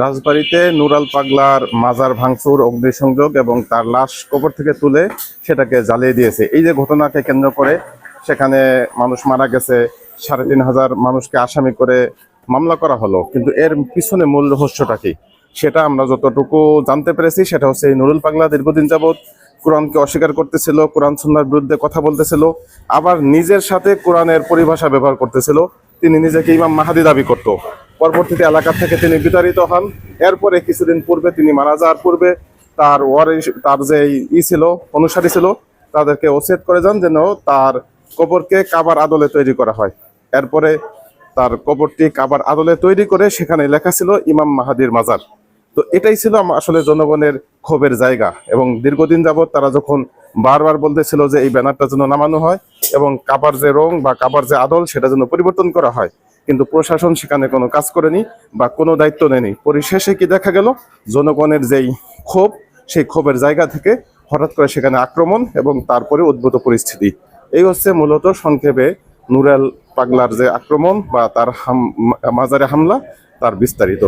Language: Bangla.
রাজবাড়িতে নুরাল পাগলার মাজার ভাঙচুর, অগ্নিসংযোগ এবং তার লাশ কবর থেকে তুলে সেটাকে জ্বালিয়ে দিয়েছে। এই যে ঘটনাকে কেন্দ্র করে সেখানে মানুষ মারা গেছে, সাড়ে তিন হাজার মানুষকে আসামি করে মামলা করা হলো। কিন্তু এর পিছনে মূল রহস্যটা কি? সেটা আমরা যতটুকু জানতে পেরেছি, সেটা হচ্ছে এই নুরুল পাগলা দীর্ঘদিন যাবৎ কোরআনকে অস্বীকার করতেছিল, কোরআন সুন্নার বিরুদ্ধে কথা বলতেছিল, আবার নিজের সাথে কোরআনের পরিভাষা ব্যবহার করতেছিল। তিনি নিজেকে ইমাম মাহাদি দাবি করত। পরবর্তীতে এলাকা থেকে তিনি বিতাড়িত হন। এরপরে কিছুদিন পূর্বে তিনি মারা যাওয়ার পূর্বে তার ওয়ারিশ তার যে ই ছিল, অনুসারী ছিল, তাদেরকে ওসিয়ত করে যান যেন তার কবরকে কাবার আদলে তৈরি করা হয়। এরপরে তার কবরটি কাবার আদলে তৈরি করে সেখানে লেখা ছিল ইমাম মাহাদির মাজার। তো এটাই ছিল আসলে জনগণের ক্ষোভের জায়গা এবং দীর্ঘদিন যাবৎ তারা যখন বারবার বলতেছিল যে এই ব্যানারটা যেন নামানো হয় এবং কাবার যে রং বা কাবার যে আদল সেটা যেন পরিবর্তন করা হয় কিন্তু প্রশাসন সেখানে কোনো কাজ করেনি বা কোনো দায়িত্ব নেয়নি। পরিশেষে কি দেখা গেল? জনগণের যেই ক্ষোভ, সেই ক্ষোভের জায়গা থেকে হঠাৎ করে সেখানে আক্রমণ এবং তারপরে উদ্ভূত পরিস্থিতি। এই হচ্ছে মূলত সংক্ষেপে নুরাল পাগলার যে আক্রমণ বা তার মাজারে হামলা, তার বিস্তারিত।